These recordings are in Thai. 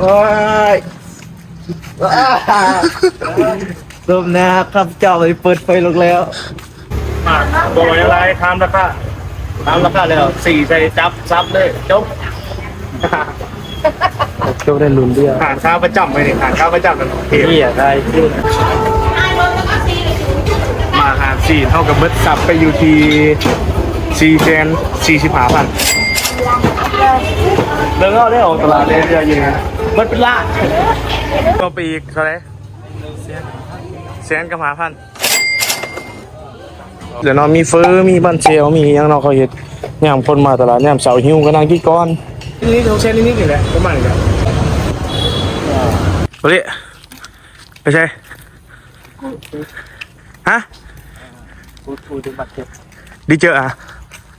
โอ้ยรวมนะครับเจ้าไปเปิดไฟลงแล้วอะบอกไว้อะไรทำราคาทำราคาแล้วสี่ใส่จับซับเลยจบเจ้าได้ลุ้นเดียวหารค่าประจำไปเนี่ยหารค่าประจำกันเทีนี่อะได้ขึ้นมาหารสี่เท่ากับเบิร์ดซับไปอยู่ที่สี่แสนสี่สิบห้าพันเลิกเอาได้ออกตลาดเลยจะยังไง เบิร์ดเป็นล้านก็ไปอีกเท่าไหร่แสนกับห้าพันเดี๋ยวเนาะมีเฟอร์มีบันเซลมีหยังเนาะเขาเห็ดยามคนมาตลาดยามเสาร์หิวก็นั่งที่ก้อนนี่เขาเช่นนิดๆนี่แหละประมาณนี้แหละโอเคไม่ใช่ฮะพูดพูดถึงบัตรเจ็บดีเจออะ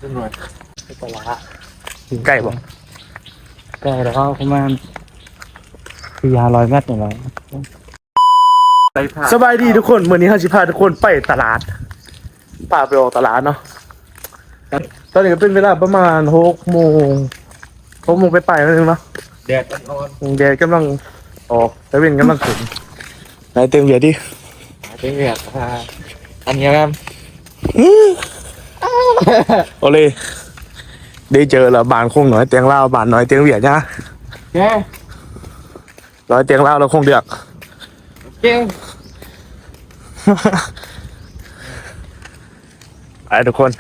ตำรวจไปตลาดใกล้บ่ใกล้แล้วก็ประมาณ สี่ห้าร้อยเมตรนี่แหละไปผ่านสบายดีทุกคนเมื่อนี้ห้าสิพาทุกคนไปตลาดป่าไปออกตลาดเนาะตอนนี้ก็เป็นเวลาประมาณหกโมงหกโมงไปไปแล้วนึงเนาะแดดอ่อนแดดกำลังออกแต่เว้นกำลังขึ้นไหนเต็มเบียร์ดิๆเป็นแบบอ่าอันนี้ครับโอเลยได้เจอแล้วบานคงหน่อยเตียงเล่าวบานหน่อยเตียงเบียร์จ้าแก ร้อยเตียงเล่าวแล้วคงเดือกเก่งไปทุกคน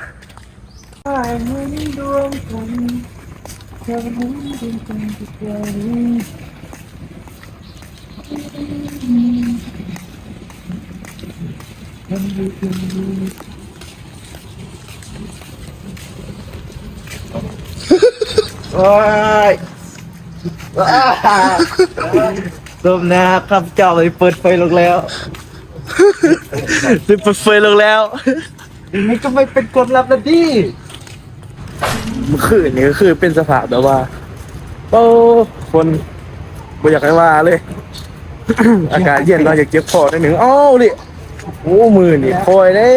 โอ้ย รวมนะครับเจ้าไปเปิดไฟลงแล้วได้เปิดเฟยลงแล้วอย่างนี้ก็ไม่เป็นกฎลับแล้วดิเมื่อคืนนี้ก็คือเป็นสภาพแบบว่าโอ้คนบ่อยากให้ว่าเลย อากาศเย็นเราอยากเจ็บคอได้หนึ่งอ้าวดิโอ้มือนี่คอยได้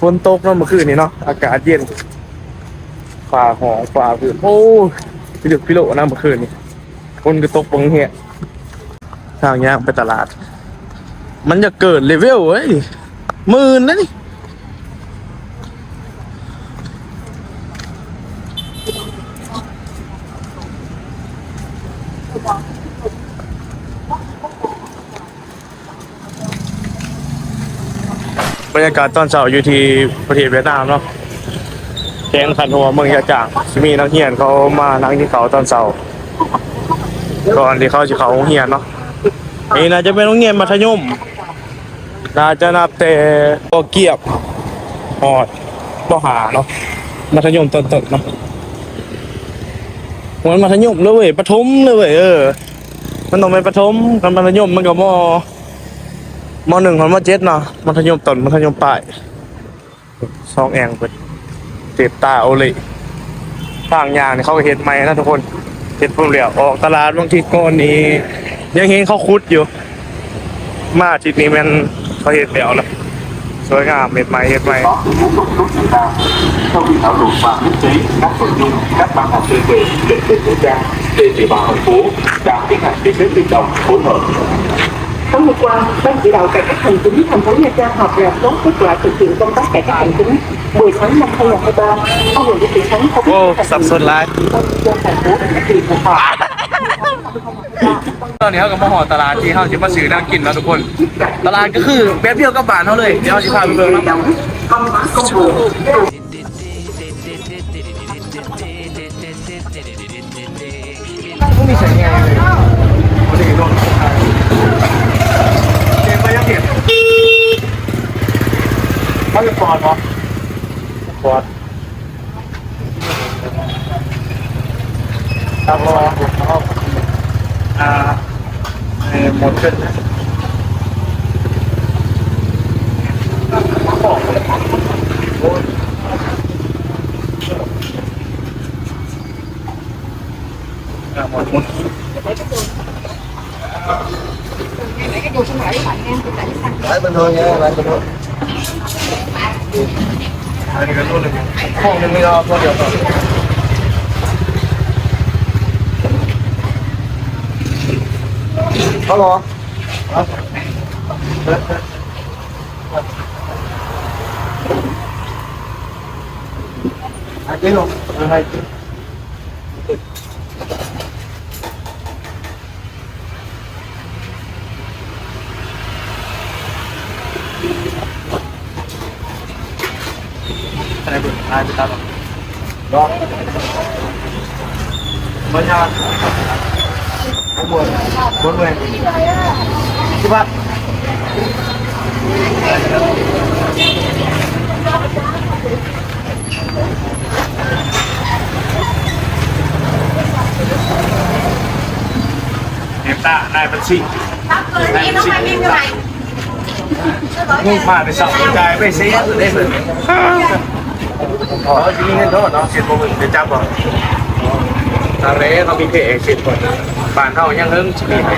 ฝนตกเนาะเมื่อคืนนี้เนาะอากาศเย็นฝ่าหองฝ่าพื้นโอ้พี่ดึกพี่โลนะเมื่อคืนนี้ คนก็ตกบังเหี้ยทางยางไปตลาด มันจะเกิดเลเวลเว้ยหมื่นนะนี่บรรยากาศตอนเช้าอยู่ที่ประเทศเวียดนามเนาะแกงขันหัวเมืองยาจางมีนักเรียนเขามานั่งที่เขาตอนเช้า ก่อนที่เขาจะเขาโรงเรียนเนาะนี่น่าจะเป็นโรงเรียนมัธยมน่าจะนับแต่ปอเกียบหอดปอหาเนาะมัธยมต้นๆเนาะมันมัธยมเลยเว้ยประถมเลยเว้ยเออ มันต้องเป็นประถมกันมัธยมมันก็มอมหนึ่งของมเจ็ดเนาะมัธยมต้นมัธยมปลายซองแองเป็นเจ็บตาโอเลยทางยางนี่เขาก็เห็นไหมนะทุกคน เห็นพุ่มเหลียวออกตลาดบางทีก่อนนี้ ยังเห็นเขาคุดอยู่ มาทีนี้มันเขาเห็นแล้วนะสวยงามเห็ดไหม่เห็ดไหม sau khi thảo luận và nhất trí các nội dung các ban ngành tuyên truyền định tình vũ trang trên địa bàn thành phố đang tiến hành liên kết liên đồng phối hợp Tối hôm qua, Ban chỉ đạo cải cách hành chính thành phố Nha Trang họp rà soát kết quả thực hiện công tác cải cách hành chính 10 tháng năm 2023. Ông Nguyễn Thị Thắng không โอ้สับสนหลาย cho thành phố thực hiện cuộc họp. ตอนนี้เขาก็มาหอตลาดที่เขาจะมาซื้อนั่งกินแล้วทุกคน ตลาดก็คือแบบเดียวกับานเขาเลย เดี๋ยวเราจะพาไปเบิ่งนะ Công tác công vụ ต้องมีสัญญาณเลยวันนี้โดนเกมไปยังเห็นเขาจะฟอดเหรอ ฟอดครับรอครับอ่าเอ่อหมดขึ้นโอ้ยอะหมดหมด Đấy bên thôi nha, bạn bên thôi. 哎，那个弄那边，矿的那个早点到。哈喽，啊，来来来，来，来，来，来，来。28 Đó. Mới nhau bốn mươi. Các bạn. Em ta này vẫn xịn Này vẫn xịn Nhưng mà để sợ cái bê xế rồi đấy รอะไรบุญอะไรไปตามรอบัญญัติบวนบวนเมืองที่บ้าเอฟต้านายบัญชีนายบัญชีมุ่งผ่านเสียได้เลยอ๋อที่นี่เงินโทษเนาะเสียโมงเดี๋ยวจับก่อนทาเร่เขามีเพจเสียก่อนบ้านเขายังเฮิงชีวิตไป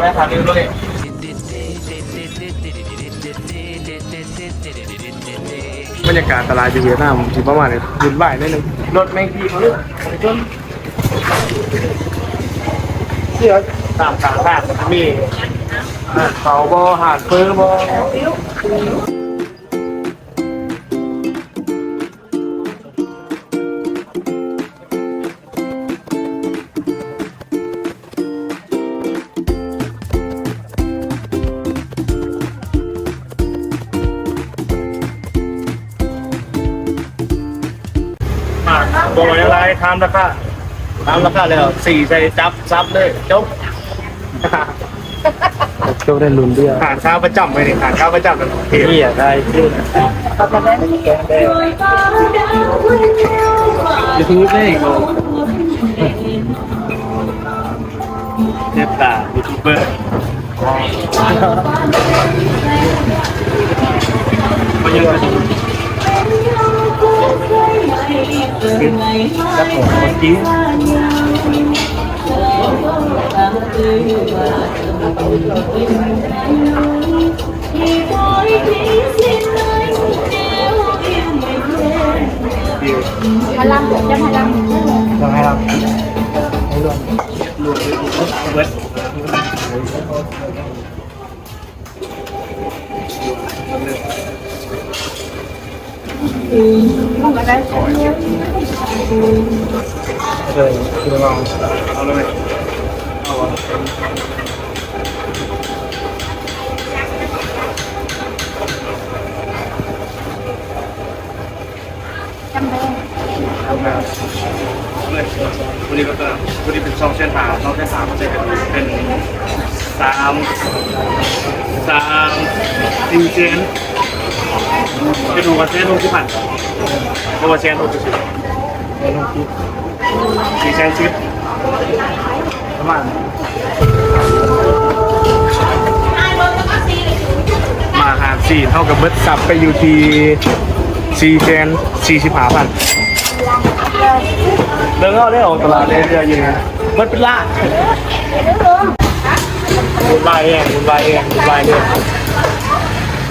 ไหมทางนี้ด้วยบรรยากาศตลาดอยู่เวียดนามที่ประมาณนี้ยืนบ่ายนิดนึงรถแมงกีเขาเลยไปจน เสียตามต่างแรกมีเขาบอหาดเฟือบอบอกอะไรทำราคะาทำราคาเลยสี่ใส่จับซับเลยจบโชคได้ลุ้นเดียวฐานข้าวประจำไปนี่ฐานข้าวประจำเลยเทียนี่อยากได้ชื่อยูทูบได้อีกลงเนตตายูทูบเบอร์มันยังเป็นครับผมเมื่อกี้ ต้องให้เราให้รวมรวมเวท เลยคือลองเอาเลยเอาวะเอาเลยวันนี้ก็จะวันนี้เป็นช่องเส้นทางช่องเส้นทางมันจะเป็นเป็นสามสามซิงเจน ไปดูกันเส้นลงที่ผ่านเพราะว่าเส้นลงที่สุดลงที่สี่เส้นชิปประมาณมาหารสี่เท่ากับเบิร์ดซับไปอยู่ที่สี่เซนสี่สิบห้าพันเดินเข้าได้ออกตลาดเลยเรืออยู่นะมันเป็นละคุณบายเองคุณบายเองคุณบายเอง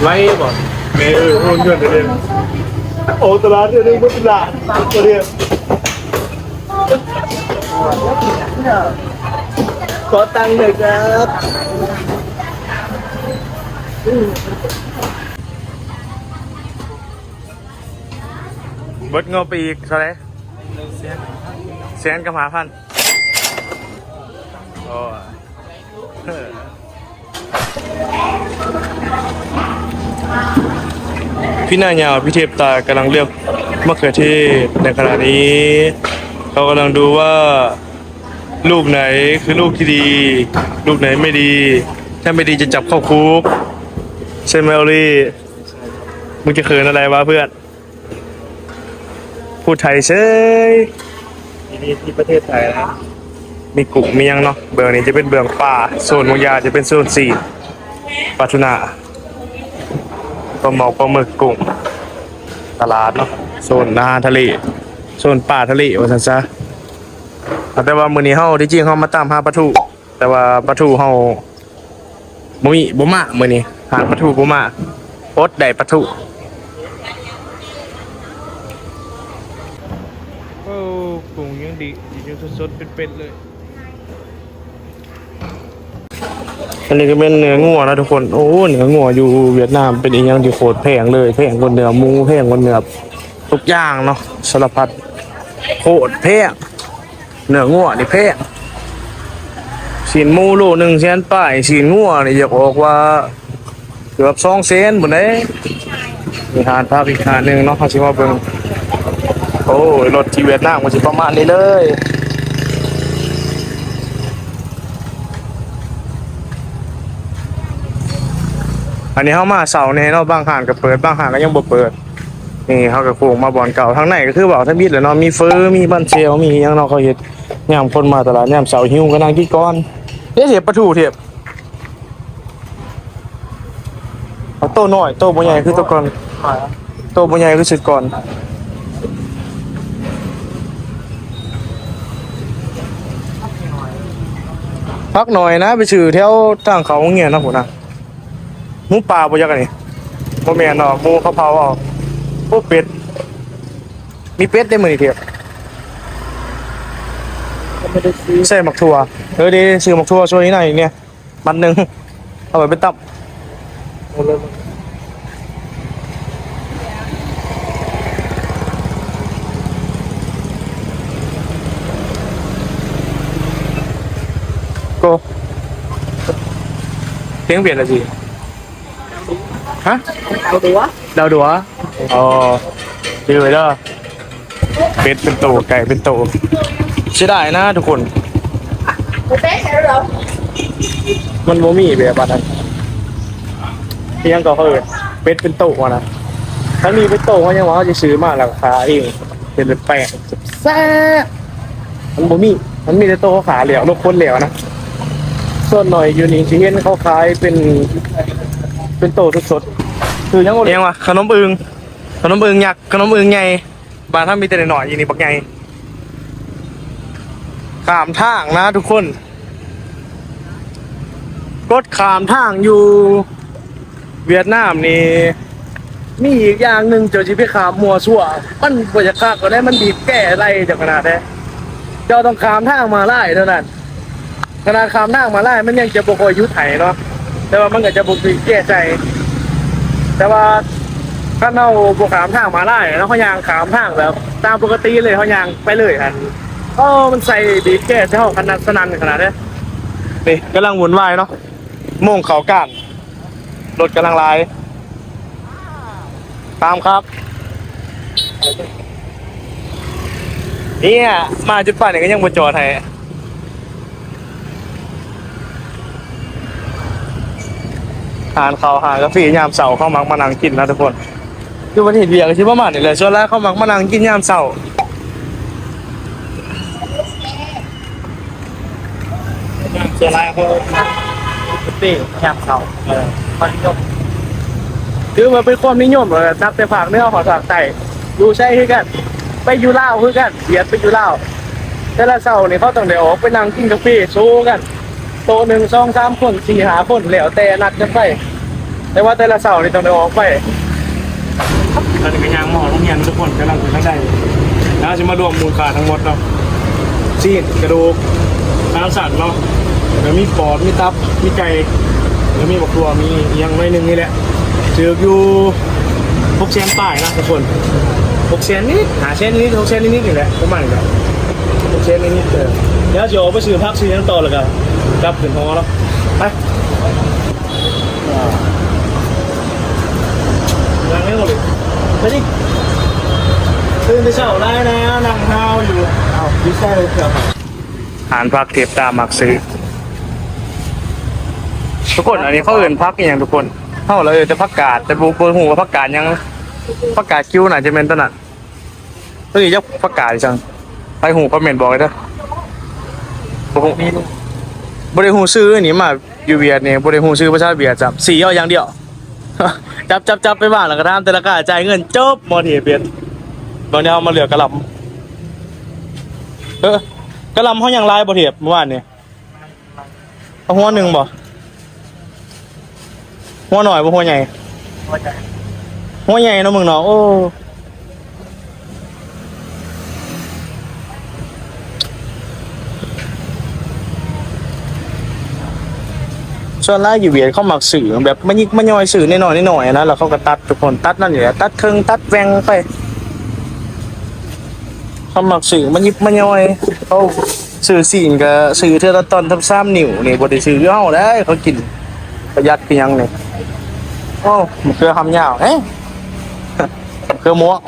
ไว้บ่เมย์เออ หุ่นยนต์เดินโอ้ตลาดเดินมันเป็นละตัวเดียว ขอตังค์หน่อยครับเบิดเงาไปอีกเท่าไหร่แสนกับหาพันโอ้เออพี่นายาวพี่เทพตากำลังเลือกมะเขือเทศในขณะนี้เขากำลังดูว่า ลูกไหนคือลูกที่ดี ลูกไหนไม่ดี ถ้าไม่ดีจะจับเข้าคุกใช่ไหมออลี่มึงจะเขินอะไรวะเพื่อน พูดไทยเฉยที่นี่ที่ประเทศไทยนะมีกุกเมียงเนาะเบืองนี้จะเป็นเบืองป่าโซนมงยาจะเป็นโซนสีปลาทูนา ปลาหมอกปลาหมึกกุ้งตลาดเนาะโซนอาหารทะเลโซนป่าทะเลว่าซั่นซะแต่ว่ามื้อนี้เฮาที่จริงเฮามาตามหาปลาทูแต่ว่าปลาทูเฮาบ่มีบ่มามื้อนี้หาปลาทูบ่มาโอดได้ปะทุโอ้ปรุงยังดียังสดๆเป็นๆเลย อันนี้ก็เป็นเนื้องัวนะทุกคน โอ้ เนื้องัวอยู่เวียดนามเป็นอีกอย่างที่โคตรแพงเลยแพงกว่าเนื้อหมูแพงกว่าเนื้อทุกอย่างเนาะสารพัดโคตรแพงเนื้องัวนี่แพงสินหมูโลหนึ่งแสนป้ายสินงัวนี่อยากบอกว่าเกือบสองแสนหมดเลยมีหารภาพอีกหารหนึ่งเนาะเขาชิมาเบิ่งโอ้รถที่เวียดนามมันจะประมาณนี้เลย อันนี้เข้ามาเสาร์นี้เนาะบางหางก็เปิดบางหางก็ยังบ่เปิด นี่เขาก็โค้งมาบ่อนเก่าทางไหนก็คือบอกถ้ามิดแหละเนาะมีเฟอร์มีบันเซลมียังเนาะเขาเฮ็ดยามคนมาตลาดยามเสาร์หิวก็นั่งกินก่อนเอ๊ะเสียปลาทูเทียบเอาโตน้อยโตบ่ใหญ่คือโตก่อนโตบ่ใหญ่คือสุดก่อนพักหน่อยนะ ไปชื่อแถวทางเขาเงี้ยนะผมนะ หมูป่าบ่ยักอันนี่บ่แม่นเนาะหมูเขาเผาเอาโอ้เป็ด มีเป็ดได้มื้อนี้เทียบไม่ได้ซื้อใส่หมักถั่วเออดีซื้อหมักถั่วช่วยนี้หน่อยเนี่ยมันหนึงเอาไปเป็นตับโก็เพียงเปลี่ยนอะไรสิ ฮะ เอาดูวะดาวดัวอ๋อดีเลยเด้อเป็ดเป็นโตไก่เป็นโตใช่ได้นะทุกคน một bé sẽ rồi มันโมมี่แบบนั้นเพียงก็เอิดเป็ดเป็นโตวะนะถ้ามีเป็นโตเขายังว่าเขาจะซื้อมาราคาเองเป็นเป็นแปดแซ่บมันโมมี่มันมีแต่โตเขาขาเหลวลูกคนเหลวนะส่วนหน่อยอยู่นี่ที่เห็นเขาขายเป็น เป็นโตสดๆคือยังไงยังวะขนมอึงขนมอึงยักษ์ขนมอึงใหญ่บานถ้ามีแต่หน่อยอยู่นี่บักใหญ่ขามทางนะทุกคนรถขามทางอยู่ เวียดนามนี่มีอีกอย่างหนึ่งเจ้าชีไปขามมัวซั่วมันบ่จะคากก็ได้มันบีบแก้ไรจากขนาดนี้เจ้าต้องขามทางมาไล่เท่านั้นขนาดขามทางมาไล่มันยังจะบ่คอยยุทธไถเนาะ แต่ว่ามันก็จะบ่บีแก้ใจ แต่ว่าถ้าเราบ่ขามทางมาไล่แล้วเขายางขามทางแบบ ตามปกติเลยเขายางไปเลยฮะโอ้มันใส่บีแก้เจ้าขนาดสนั่นขนาดนี้นี่กำลังวนวายเนาะโม่งเขาก้านรถกำลังลาย ตามครับ เนี่ย มาจุดป่านเนี่ยก็ยังบนจอดให้ หานเขาวหานกาแฟยามเสาร์เข้ามักมานั่งกินนะทุกคนคือวันเห็นเบียร์ก็ชิประมาณนี่เลยส่วนแรกเข้ามักมานั่งกินยามเสาร์ส่วนแรกเขาตีแคมเขาเออความนิยมคือมันเป็นความนิยมเลยนับแต่ฝากเนื้อขอฝากไต่อยู่ใช่คือกัน ไปอยู่ลาวคือกันเบียดไปอยู่ลาวแต่ละเสาร์นี่เขาต้องเดี๋ยวออกไปนั่งกินกาแฟโซกัน โตะหนึ่งสองสามคนสี่หาคนแล้วแต่นัดกันไป แต่ว่าแต่ละเสาร์นี่ต้องเดี๋ยวออกไปตอนนี้ก็ยังหมอโรงเรียนทุกคนกำลังถึงทั้งใดแล้วจะมารวมมูลค่าทั้งหมดเนาะซีนกระดูกน้ำสัตว์เนาะแล้วมีปอดมีตับมีไก่แล้วมีบักตัวมียังไม่หนึ่งนี่แหละเจออยู่หกเซนป้ายนะทุกคนหกเซนนิดหาเซนนิดหกเซนนิดนิดนี่แหละประมาณนี้แหละหกเซนนิดนิดเออเดี๋ยวจะออกไปซื้อพักซื้อยังต่อเลยกัน กลับถึงหอแล้วไปยังไม่หมดเลยไปดิตื่นไปเช้าได้นะนั่งเท้าอยู่เอาดิซ่าเลยครับหารพักเทปตามมักซื้อ ทุกคนอันนี้เขาเอื่นพักอย่างทุกคนเท่าเราเออจะพักกาดแต่บูบูหูว่าพักกาดยังพักกาดคิ้วน่ะจะเป็นตวนัดตัวนี้ยกพักกาดจังไปหูคอมเมนต์บอกเลยเด้อ บริหูซื้ออันนี้มาอยู่เวียดเนี่ยบริหูซื้อภาษาเวียดจับสี่ย่ออย่างเดียว จับจับจับไปบ้านแล้วก็ทำแต่ละกาจ่ายเงินจบหมดเหตุเปลี่ยนตอนนี้เอามาเหลือกระลำเออกระลำเขายังลายบ่เทียบเมื่อวานเนี่ยเอาหัวหนึ่งบ่หัวหน่อยบ่หัวใหญ่หัวใหญ่เนาะมึงเนาะโอ้ ส่วนแรกอยู่เวียดเขาหมักสื่อแบบมันยิกมันย่อยสื่อนิดหน่อยนิดหน่อยนะแล้วเขาก็ตัดทุกคนตัดนั่นอยู่แหละตัดเครื่องตัดแวงไปเขาหมักสื่อมันยิบมันย่อยเขาสื่อสีนกับสื่อเท่าละตอนทำซ้ำนิ้วนี่บไดสื่อเฮาได้เขากินประหยัดเพียงนี่โอ้มันคือคำยาวเอ๊ะคือหมวก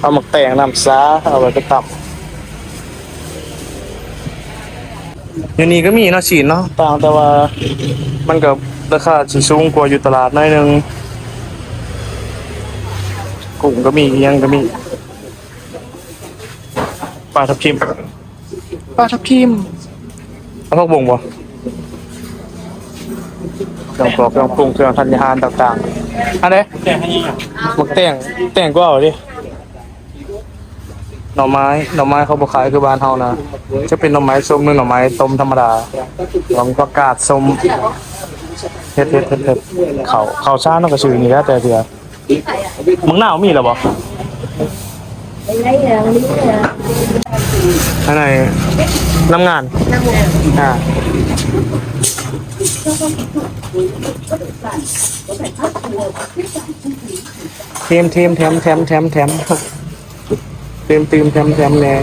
เอาหมักแตงน้ำซาเอาไว้ไปตับ อยู่นี่ก็มีเนาะฉีนเนาะต่างแต่ว่ามันกับราคาสิสูงกว่าอยู่ตลาดหน่อยหนึงกุ้งก็มีอิหยังก็มีปลาทับทิมปลาทับทิมเอาพวกบ่งบ่เครื่องปอกเครื่องปรุงเครื่องธัญญาหารต่างๆอันไหนแต่ให้ยังหมักแต่งแต่งก็เอาดิ หน่อไม้หน่อไม้เขาบอกขายคือบ้านเฮานะจะเป็นหน่อไม้ส้มหรือหน่อไม้ต้มธรรมดาลองก็กาดส้มเฮ็ดเฮ็ดเฮ็ดเฮ็ดเขาเขาซ่าเนาะก็ชื่อนี่แหล้วแต่เดียวมึงหน้ามีแล้วบ่อันไหนน้ำงาน năm ngàn อ่าเทมเทมแถมแถมแถมแถม ต็มต็มแถมแถมแน่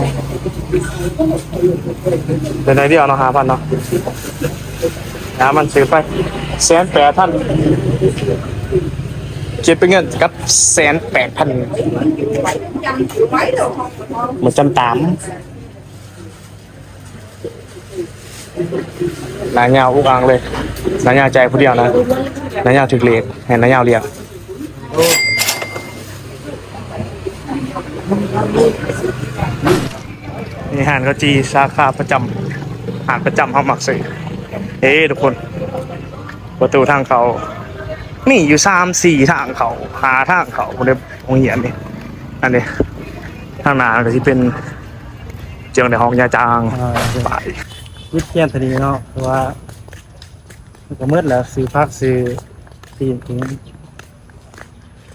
เป็นไรเดียวเนาะหาพันเนาะหามันซื้อไปแสนแปดพันเก็บเป็นเงินกับแสนแปดพันเหมือนจำตามนายยาวอุกอังเลยนายยาวใจผู้เดียวนะนายยาวถึกเลกเห็นนายยาวเรียก นี่หานเขาจีสาขาประจำหานประจำเขาหมักสื่อเฮ้ทุกคน ประตูทางเขานี่อยู่สามสี่ทางเขาหาทางเขาคนเดียวโรงเรียนนี่อันนี้ทางหนาก็ที่เป็นเจียงในห้องยาจางไปวิทยาทดีเนาะเพราะว่ามันก็มืดแล้วซื้อพักซื้อทีมถึง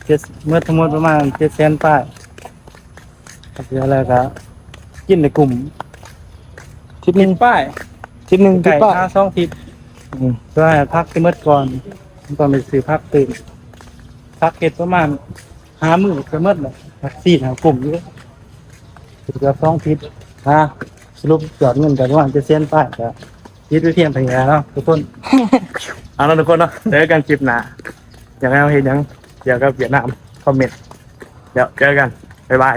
เจ็ดเมื่อทั้งหมดประมาณเจ็ดแสนป้าย ก็คืออะไรก็กินในกลุ่มทิศหนึ่งป้ายทิศหนึ่งทิศไก่ป้าห้าสองทิศอืมเพื่อให้พักที่มืดก่อนตอนไปซื้อพักตื่นพักเก็ดประมาณห้ามือก็มืดเลยพักสี่หากลุ่มอยู่ถือว่าสองทิศนะสรุปยอดเงินกันประมาณเจ็ดแสนป้ายก็ยึดวิเทียนพยาเนาะทุกคนเอาละทุกคนเนาะเจอกันคลิปหน้าอยากให้เราเห็นหยังอยากกับเวียดนามคอมเมนต์เดี๋ยวเจอกันบ๊ายบาย